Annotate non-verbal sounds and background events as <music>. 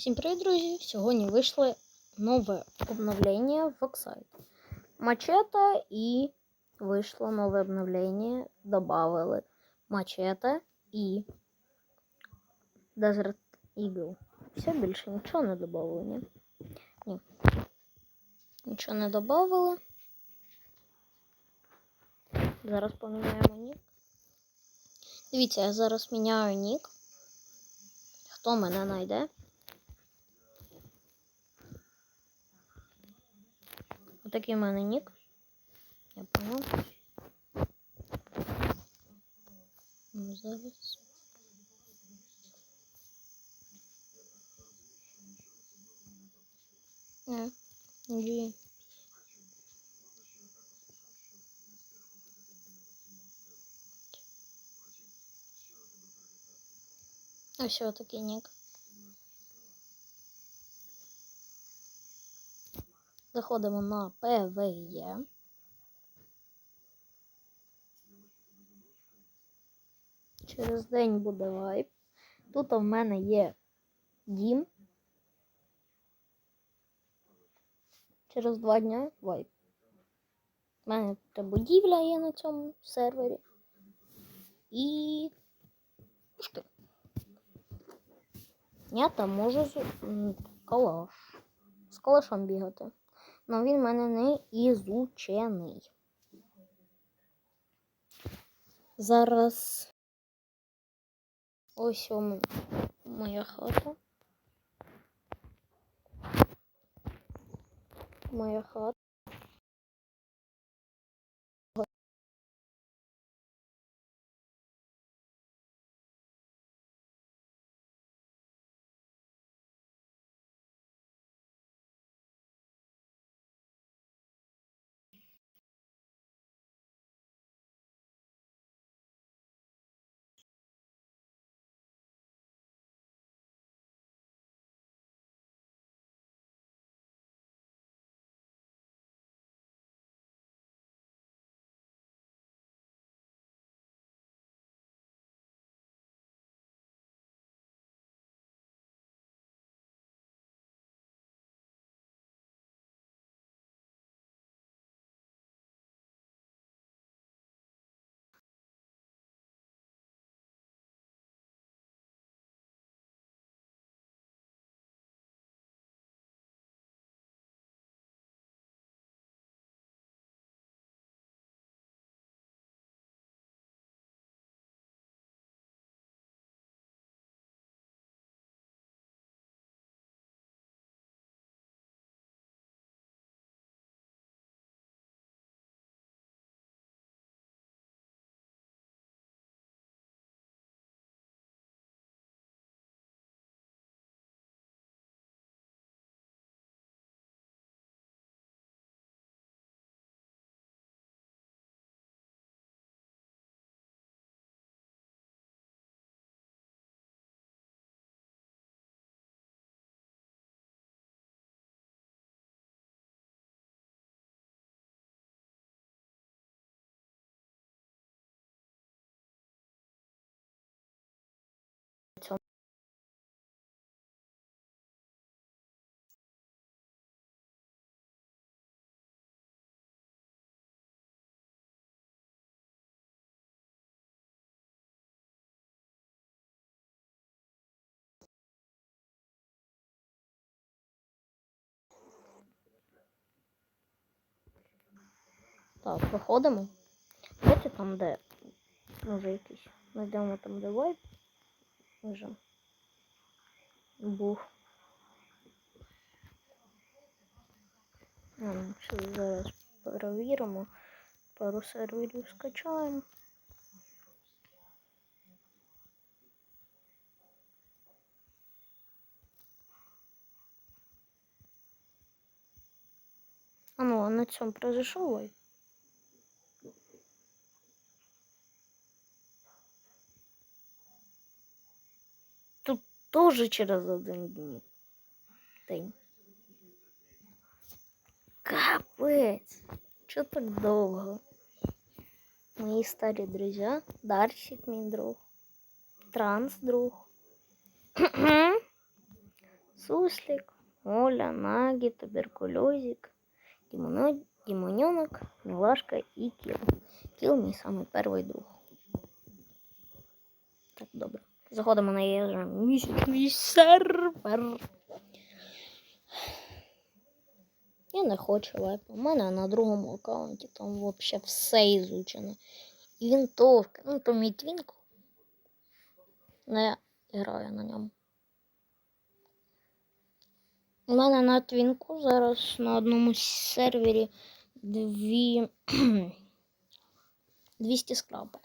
Всім привіт, друзі! Сьогодні вийшло нове обновлення в Oxide. Мачете і вийшло нове обновлення. Добавили мачете і Desert Eagle. Все більше нічого не додали, ні? Ні. Нічого не додали. Зараз поміняємо нік. Дивіться, я зараз міняю нік. Хто мене знайде? Отакий в мене нік. Я понял. Ну, зараз. Не, ні. Ось отакий нік. Заходимо на PvE. Через день буде вайп. Тут в мене є дім. Через два дня вайп. У мене будівля є на цьому сервері. І пушки. Я там можу з калаш. З калашом бігати. Але він в мене не ізучений. Зараз ось у моя хата. Моя хата. Так, виходимо. Давайте там, де може якийсь. Знайдемо там, де вайп. Вже був. А, зараз перевіримо. Пару серверів скачаємо. А ну, а на цьому произошел вайп? тоже через один день. день. Капець. Чого так довго? Мої старі друзі. Дарсик, мій друг. Транс друг. <clears throat> Суслик, Оля, Наги, Туберкулезик, Дімоно- Дімоньонок, Мілашка і Кіл. Кіл мій самий перший друг. Так, добре. Заходимо на її місячний сервер. Я не хочу вайпу. У мене на другому аккаунті там взагалі все ізучено. І вінтовки. Ну, то мій твінк. Не граю на ньому. У мене на твінку зараз на одному сервері дві <clears throat> 200 скрапа.